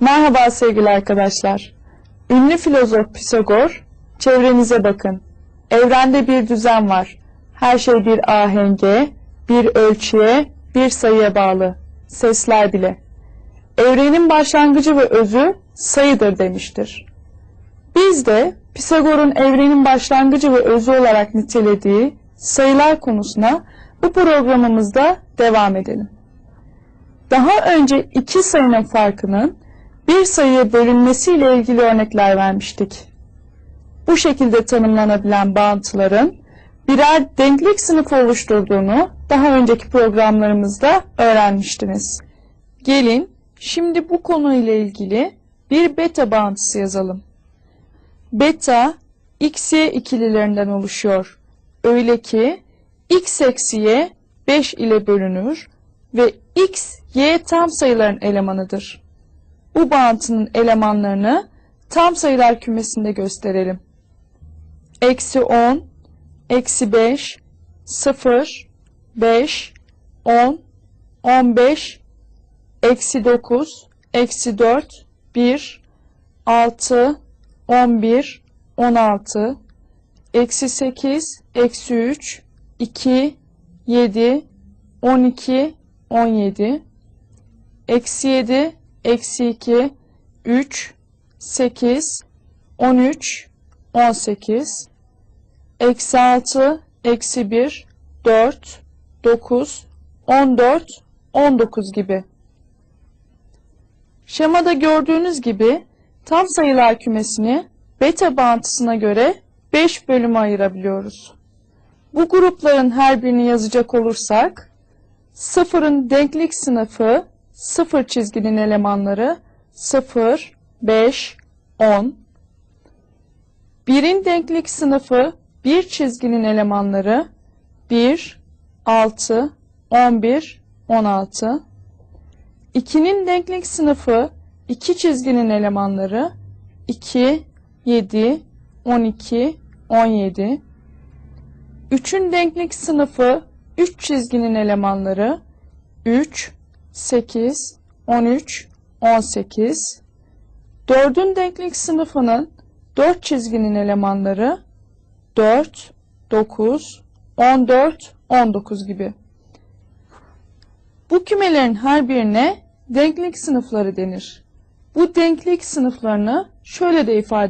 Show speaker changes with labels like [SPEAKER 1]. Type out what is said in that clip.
[SPEAKER 1] Merhaba sevgili arkadaşlar. Ünlü filozof Pisagor, çevrenize bakın. Evrende bir düzen var. Her şey bir ahenge, bir ölçüye, bir sayıya bağlı. Sesler bile. Evrenin başlangıcı ve özü sayıdır demiştir. Biz de Pisagor'un evrenin başlangıcı ve özü olarak nitelediği sayılar konusuna bu programımızda devam edelim. Daha önce iki sayının farkının bir sayıya bölünmesiyle ilgili örnekler vermiştik. Bu şekilde tanımlanabilen bağıntıların birer denklik sınıfı oluşturduğunu daha önceki programlarımızda öğrenmiştiniz. Gelin şimdi bu konuyla ilgili bir beta bağıntısı yazalım. Beta x, y ikililerinden oluşuyor. Öyle ki x eksi y 5 ile bölünür ve x, y tam sayıların elemanıdır. Bu bağıntının elemanlarını tam sayılar kümesinde gösterelim. Eksi 10, eksi 5, 0, 5, 10, 15, eksi 9, eksi 4, 1, 6, 11, 16, eksi 8, eksi 3, 2, 7, 12, 17, eksi 7, eksi 2, 3, 8, 13, 18, eksi 6, eksi 1, 4, 9, 14, 19 gibi. Şemada gördüğünüz gibi tam sayılar kümesini beta bağıntısına göre 5 bölüme ayırabiliyoruz. Bu grupların her birini yazacak olursak, sıfırın denklik sınıfı sıfır çizginin elemanları 0, 5, 10. Birin denklik sınıfı bir çizginin elemanları 1, 6, 11, 16. 2'nin denklik sınıfı iki çizginin elemanları 2, 7, 12, 17. 3'ün denklik sınıfı 3 çizginin elemanları 3, 8, 13, 18. 4'ün denklik sınıfının 4 çizginin elemanları 4, 9, 14, 19 gibi. Bu kümelerin her birine denklik sınıfları denir. Bu denklik sınıflarını şöyle de ifade